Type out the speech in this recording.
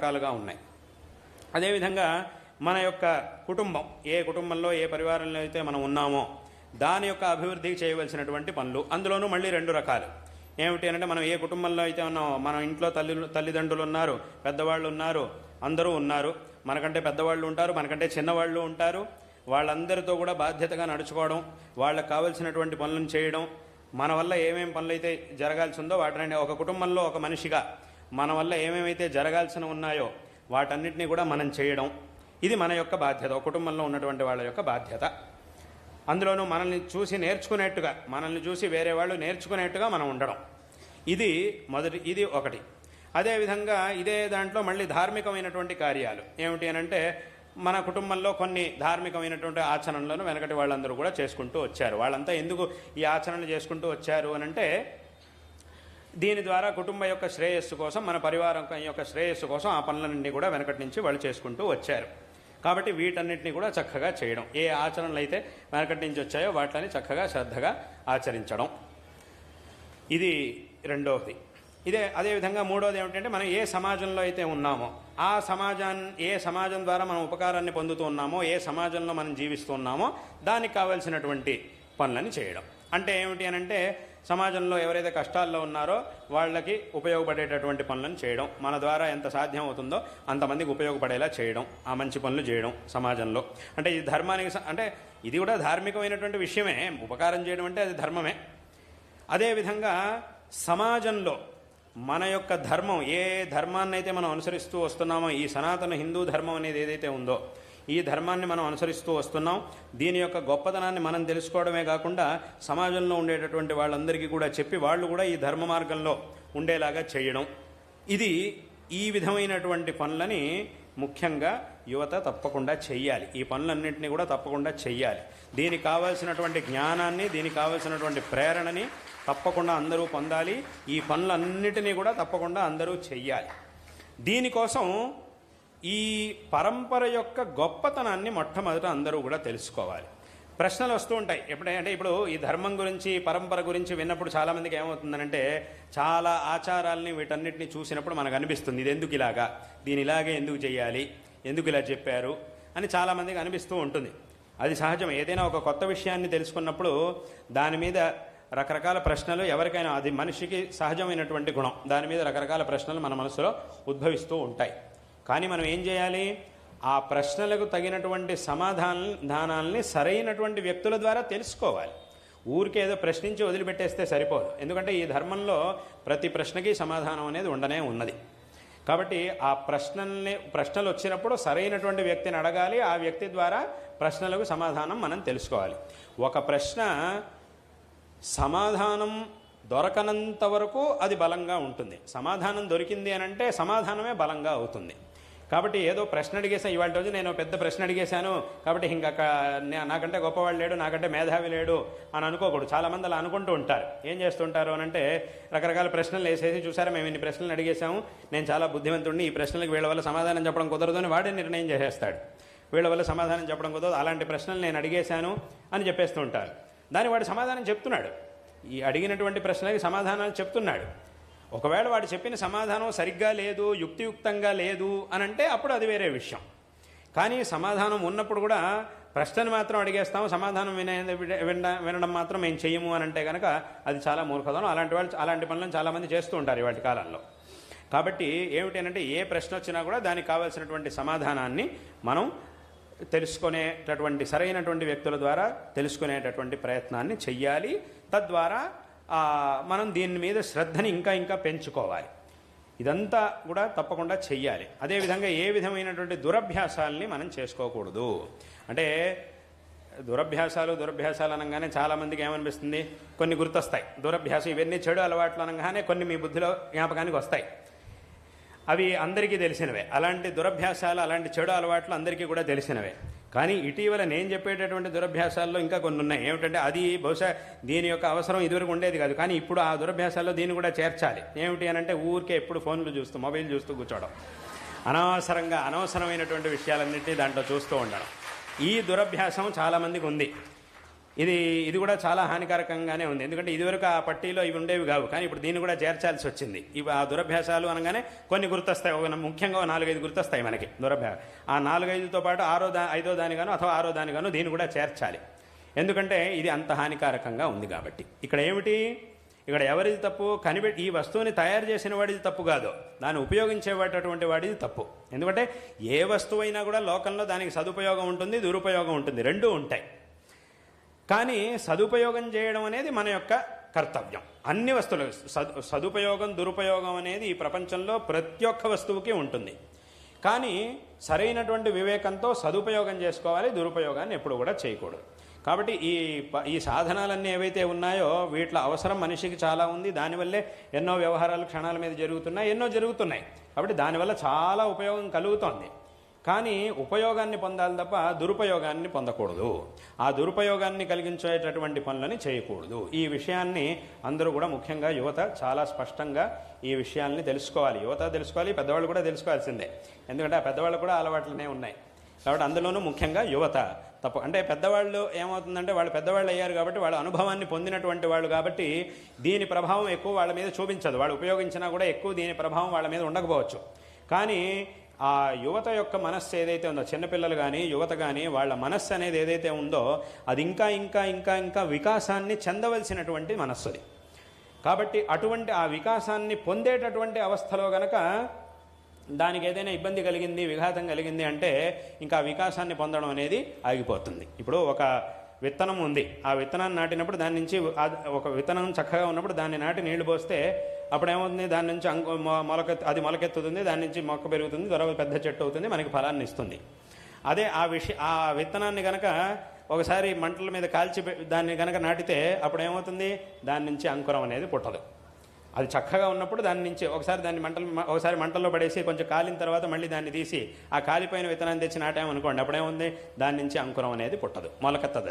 రకాలుగా ఉన్నాయి. అదేవిధంగా మన యొక్క కుటుంబం ఏ కుటుంబంలో ఏ పరివారంలో అయితే మనం ఉన్నామో దాని యొక్క అభివృద్ధికి చేయవలసినటువంటి పనులు. అందులోనూ మళ్ళీ రెండు రకాలు. ఏమిటి అంటే మనం ఏ కుటుంబంలో అయితే ఉన్నామో మన ఇంట్లో తల్లి తల్లిదండ్రులు ఉన్నారు పెద్దవాళ్ళు ఉన్నారు అందరూ ఉన్నారు. మనకంటే పెద్దవాళ్ళు ఉంటారు మనకంటే చిన్నవాళ్ళు ఉంటారు. వాళ్ళందరితో కూడా బాధ్యతగా నడుచుకోవడం వాళ్ళకి కావలసినటువంటి పనులను చేయడం మన వల్ల ఏమేమి పనులు అయితే జరగాల్సి ఉందో వాటిని ఒక కుటుంబంలో ఒక మనిషిగా మన వల్ల ఏమేమైతే జరగాల్సిన ఉన్నాయో వాటన్నిటినీ కూడా మనం చేయడం ఇది మన యొక్క బాధ్యత ఒక కుటుంబంలో ఉన్నటువంటి వాళ్ళ యొక్క బాధ్యత. అందులోనూ మనల్ని చూసి నేర్చుకునేట్టుగా మనల్ని చూసి వేరే వాళ్ళు నేర్చుకునేట్టుగా మనం ఉండడం. ఇది మొదటి ఇది ఒకటి. అదేవిధంగా ఇదే దాంట్లో మళ్ళీ ధార్మికమైనటువంటి కార్యాలు. ఏమిటి అని అంటే మన కుటుంబంలో కొన్ని ధార్మికమైనటువంటి ఆచరణలను వెనకటి వాళ్ళందరూ కూడా చేసుకుంటూ వచ్చారు. వాళ్ళంతా ఎందుకు ఈ ఆచరణలు చేసుకుంటూ వచ్చారు అనంటే దీని ద్వారా కుటుంబ యొక్క శ్రేయస్సు కోసం మన పరివారం యొక్క శ్రేయస్సు కోసం ఆ పనులన్నీ కూడా వెనకటి నుంచి వాళ్ళు చేసుకుంటూ వచ్చారు. కాబట్టి వీటన్నిటిని కూడా చక్కగా చేయడం. ఏ ఆచరణలు అయితే వెనకటి నుంచి వచ్చాయో వాటిని చక్కగా శ్రద్ధగా ఆచరించడం. ఇది రెండవది ఇదే అదేవిధంగా మూడవది ఏమిటంటే మనం ఏ సమాజంలో అయితే ఉన్నామో ఆ సమాజాన్ని ఏ సమాజం ద్వారా మనం ఉపకారాన్ని పొందుతూ ఉన్నామో ఏ సమాజంలో మనం జీవిస్తూ ఉన్నామో దానికి కావలసినటువంటి పనులని చేయడం. అంటే ఏమిటి అని అంటే సమాజంలో ఎవరైతే కష్టాల్లో ఉన్నారో వాళ్ళకి ఉపయోగపడేటటువంటి పనులను చేయడం మన ద్వారా ఎంత సాధ్యం అవుతుందో అంతమందికి ఉపయోగపడేలా చేయడం ఆ మంచి పనులు చేయడం సమాజంలో. అంటే ఇది ధర్మానికి స- అంటే ఇది కూడా ధార్మికమైనటువంటి విషయమే. ఉపకారం చేయడం అంటే అది ధర్మమే. అదేవిధంగా సమాజంలో మన యొక్క ధర్మం ఏ ధర్మాన్నైతే మనం అనుసరిస్తూ వస్తున్నామో ఈ సనాతన హిందూ ధర్మం అనేది ఏదైతే ఉందో ఈ ధర్మాన్ని మనం అనుసరిస్తూ వస్తున్నాం. దీని యొక్క గొప్పతనాన్ని మనం తెలుసుకోవడమే కాకుండా సమాజంలో ఉండేటటువంటి వాళ్ళందరికీ కూడా చెప్పి వాళ్ళు కూడా ఈ ధర్మ మార్గంలో ఉండేలాగా చేయడం. ఇది ఈ విధమైనటువంటి పనులని ముఖ్యంగా యువత తప్పకుండా చెయ్యాలి. ఈ పనులన్నింటినీ కూడా తప్పకుండా చెయ్యాలి. దీనికి కావాల్సినటువంటి జ్ఞానాన్ని దీనికి కావాల్సినటువంటి ప్రేరణని తప్పకుండా అందరూ పొందాలి. ఈ పనులన్నిటినీ కూడా తప్పకుండా అందరూ చెయ్యాలి. దీనికోసం ఈ పరంపర యొక్క గొప్పతనాన్ని మొట్టమొదట అందరూ కూడా తెలుసుకోవాలి. ప్రశ్నలు వస్తూ ఉంటాయి. ఎప్పుడంటే ఇప్పుడు ఈ ధర్మం గురించి పరంపర గురించి విన్నప్పుడు చాలామందికి ఏమవుతుందనంటే చాలా ఆచారాలని వీటన్నిటిని చూసినప్పుడు మనకు అనిపిస్తుంది ఇది ఎందుకు ఇలాగా? దీని ఇలాగే ఎందుకు చేయాలి ఎందుకు ఇలా చెప్పారు? అని చాలామందికి అనిపిస్తూ ఉంటుంది. అది సహజం ఏదైనా ఒక కొత్త విషయాన్ని తెలుసుకున్నప్పుడు దాని మీద రకరకాల ప్రశ్నలు ఎవరికైనా అది మనిషికి సహజమైనటువంటి గుణం. దాని మీద రకరకాల ప్రశ్నలు మన మనసులో ఉద్భవిస్తూ ఉంటాయి. కానీ మనం ఏం చేయాలి? ఆ ప్రశ్నలకు తగినటువంటి సమాధానాలని సరైనటువంటి వ్యక్తుల ద్వారా తెలుసుకోవాలి. ఊరికే ఏదో ప్రశ్నించి వదిలిపెట్టేస్తే సరిపోదు. ఎందుకంటే ఈ ధర్మంలో ప్రతి ప్రశ్నకి సమాధానం అనేది ఉండనే ఉన్నది. కాబట్టి ఆ ప్రశ్నల్ని ప్రశ్నలు వచ్చినప్పుడు సరైనటువంటి వ్యక్తిని అడగాలి. ఆ వ్యక్తి ద్వారా ప్రశ్నలకు సమాధానం మనం తెలుసుకోవాలి. ఒక ప్రశ్న సమాధానం దొరకనంత వరకు అది బలంగా ఉంటుంది. సమాధానం దొరికింది అని అంటే సమాధానమే బలంగా అవుతుంది. కాబట్టి ఏదో ప్రశ్న అడిగేసాను ఇవాళ రోజు నేను పెద్ద ప్రశ్న అడిగేశాను. కాబట్టి ఇంకా నాకంటే గొప్పవాళ్ళు లేడు నాకంటే మేధావి లేడు అని అనుకోకూడదు. చాలామంది అలా అనుకుంటూ ఉంటారు. ఏం చేస్తుంటారు అని అంటే రకరకాల ప్రశ్నలు వేసేసి చూసారా మేము ఇన్ని ప్రశ్నలు అడిగేశాము. నేను చాలా బుద్ధిమంతుడిని. ఈ ప్రశ్నలకు వీళ్ళ వల్ల సమాధానం చెప్పడం కుదరదు అని వాడే నిర్ణయం చేసేస్తాడు. వీళ్ళ వల్ల సమాధానం చెప్పడం కుదరదు. అలాంటి ప్రశ్నలు నేను అడిగేశాను అని చెప్పేస్తూ ఉంటారు. దాని వాడు సమాధానం చెప్తున్నాడు. ఈ అడిగినటువంటి ప్రశ్నలకి సమాధానాలు చెప్తున్నాడు. ఒకవేళ వాడు చెప్పిన సమాధానం సరిగ్గా లేదు యుక్తియుక్తంగా లేదు అని అంటే అప్పుడు అది వేరే విషయం. కానీ సమాధానం ఉన్నప్పుడు కూడా ప్రశ్నను మాత్రం అడిగేస్తాము సమాధానం వినే విన వినడం మాత్రం మేము చెయ్యము అని అంటే కనుక అది చాలా మూర్ఖదనం అలాంటి వాళ్ళు అలాంటి పనులను చాలామంది చేస్తూ ఉంటారు ఇవాటి కాలంలో. కాబట్టి ఏమిటంటే ఏ ప్రశ్న వచ్చినా కూడా దానికి కావాల్సినటువంటి సమాధానాన్ని మనం తెలుసుకునేటటువంటి సరైనటువంటి వ్యక్తుల ద్వారా తెలుసుకునేటటువంటి ప్రయత్నాన్ని చెయ్యాలి. తద్వారా మనం దీని మీద శ్రద్ధని ఇంకా ఇంకా పెంచుకోవాలి. ఇదంతా కూడా తప్పకుండా చెయ్యాలి. అదేవిధంగా ఏ విధమైనటువంటి దురభ్యాసాలని మనం చేసుకోకూడదు. అంటే దురభ్యాసాలు దురభ్యాసాలు అనగానే చాలామందికి ఏమనిపిస్తుంది? కొన్ని గుర్తొస్తాయి. దురభ్యాసం ఇవన్నీ చెడు అలవాట్లు అనగానే కొన్ని మీ బుద్ధిలో జ్ఞాపకానికి వస్తాయి. అవి అందరికీ తెలిసినవే. అలాంటి దురభ్యాసాలు అలాంటి చెడు అలవాట్లు అందరికీ కూడా తెలిసినవే. కానీ ఇటీవల నేను చెప్పేటటువంటి దురభ్యాసాల్లో ఇంకా కొన్ని ఉన్నాయి ఏమిటంటే అది బహుశా దీని యొక్క అవసరం ఇదివరకు ఉండేది కాదు. కానీ ఇప్పుడు ఆ దురభ్యాసాల్లో దీన్ని కూడా చేర్చాలి. ఏమిటి అని అంటే ఊరికే ఎప్పుడు ఫోన్లు చూస్తూ మొబైల్ చూస్తూ కూర్చోవడం. అనవసరంగా అనవసరమైనటువంటి విషయాలన్నింటినీ దాంట్లో చూస్తూ ఉండడం. ఈ దురభ్యాసం చాలామందికి ఉంది. ఇది ఇది కూడా చాలా హానికారకంగానే ఉంది. ఎందుకంటే ఇదివరకు ఆ పట్టీలో ఇవి ఉండేవి కావు. కానీ ఇప్పుడు దీన్ని కూడా చేర్చాల్సి వచ్చింది. ఇవి ఆ దురభ్యాసాలు అనగానే కొన్ని గుర్తొస్తాయి. ఒక ముఖ్యంగా నాలుగైదు గుర్తొస్తాయి మనకి దురభ్యాసం. ఆ నాలుగైదుతో పాటు ఆరో దా ఐదో దానిగాను అథవా ఆరో దానిగాను దీన్ని కూడా చేర్చాలి. ఎందుకంటే ఇది అంత హానికారకంగా ఉంది కాబట్టి. ఇక్కడ ఏమిటి? ఇక్కడ ఎవరిది తప్పు? కనిపెట్టి ఈ వస్తువుని తయారు చేసిన వాడిది తప్పు కాదు. దాన్ని ఉపయోగించేవాటటువంటి వాడిది తప్పు. ఎందుకంటే ఏ వస్తువైనా కూడా లోకంలో దానికి సదుపయోగం ఉంటుంది దురుపయోగం ఉంటుంది. రెండూ ఉంటాయి. కానీ సదుపయోగం చేయడం అనేది మన యొక్క కర్తవ్యం. అన్ని వస్తువులు సదు సదుపయోగం దురుపయోగం అనేది ఈ ప్రపంచంలో ప్రతి ఒక్క వస్తువుకి ఉంటుంది. కానీ సరైనటువంటి వివేకంతో సదుపయోగం చేసుకోవాలి దురుపయోగాన్ని ఎప్పుడు కూడా చేయకూడదు. కాబట్టి ఈ ప- ఈ సాధనాలన్నీ ఏవైతే ఉన్నాయో వీటిలో అవసరం మనిషికి చాలా ఉంది. దానివల్లే ఎన్నో వ్యవహారాలు క్షణాల మీద జరుగుతున్నాయి ఎన్నో జరుగుతున్నాయి. కాబట్టి దానివల్ల చాలా ఉపయోగం కలుగుతోంది. కానీ ఉపయోగాన్ని పొందాలి తప్ప దురుపయోగాన్ని పొందకూడదు. ఆ దురుపయోగాన్ని కలిగించేటటువంటి పనులని చేయకూడదు. ఈ విషయాన్ని అందరూ కూడా ముఖ్యంగా యువత చాలా స్పష్టంగా ఈ విషయాల్ని తెలుసుకోవాలి. యువత తెలుసుకోవాలి పెద్దవాళ్ళు కూడా తెలుసుకోవాల్సిందే. ఎందుకంటే ఆ పెద్దవాళ్ళు కూడా అలవాట్లనే ఉన్నాయి. కాబట్టి అందులోనూ ముఖ్యంగా యువత తప్ప అంటే పెద్దవాళ్ళు ఏమవుతుందంటే వాళ్ళు పెద్దవాళ్ళు అయ్యారు కాబట్టి వాళ్ళ అనుభవాన్ని పొందినటువంటి వాళ్ళు కాబట్టి దీని ప్రభావం ఎక్కువ వాళ్ళ మీద చూపించదు. వాళ్ళు ఉపయోగించినా కూడా ఎక్కువ దీని ప్రభావం వాళ్ళ మీద ఉండకపోవచ్చు. కానీ ఆ యువత యొక్క మనస్సు ఏదైతే ఉందో చిన్నపిల్లలు కానీ యువత కానీ వాళ్ళ మనస్సు అనేది ఏదైతే ఉందో అది ఇంకా ఇంకా ఇంకా ఇంకా వికాసాన్ని చెందవలసినటువంటి మనస్సు అది. కాబట్టి అటువంటి ఆ వికాసాన్ని పొందేటటువంటి అవస్థలో గనక దానికి ఏదైనా ఇబ్బంది కలిగింది విఘాతం కలిగింది అంటే ఇంకా వికాసాన్ని పొందడం అనేది ఆగిపోతుంది. ఇప్పుడు ఒక విత్తనం ఉంది. ఆ విత్తనాన్ని నాటినప్పుడు దాని నుంచి ఒక విత్తనం చక్కగా ఉన్నప్పుడు దాన్ని నాటి నీళ్ళు పోస్తే అప్పుడు ఏమవుతుంది దాని నుంచి అంకు మొలక మొలకెత్తు అది మొలకెత్తుతుంది దాని నుంచి మొక్క పెరుగుతుంది తర్వాత పెద్ద చెట్టు అవుతుంది మనకి ఫలాన్ని ఇస్తుంది. అదే ఆ విషయ ఆ విత్తనాన్ని కనుక ఒకసారి మంటల మీద కాల్చి దాన్ని కనుక నాటితే అప్పుడు ఏమవుతుంది దాని నుంచి అంకురం అనేది పుట్టదు. అది చక్కగా ఉన్నప్పుడు దాని నుంచి ఒకసారి దాన్ని మంటలు ఒకసారి మంటల్లో పడేసి కొంచెం కాలిన తర్వాత మళ్ళీ దాన్ని తీసి ఆ కాలిపోయిన విత్తనాన్ని తెచ్చి నాటామనుకోండి అప్పుడేముంది దాని నుంచి అంకురం అనేది పుట్టదు మొలకెత్తది.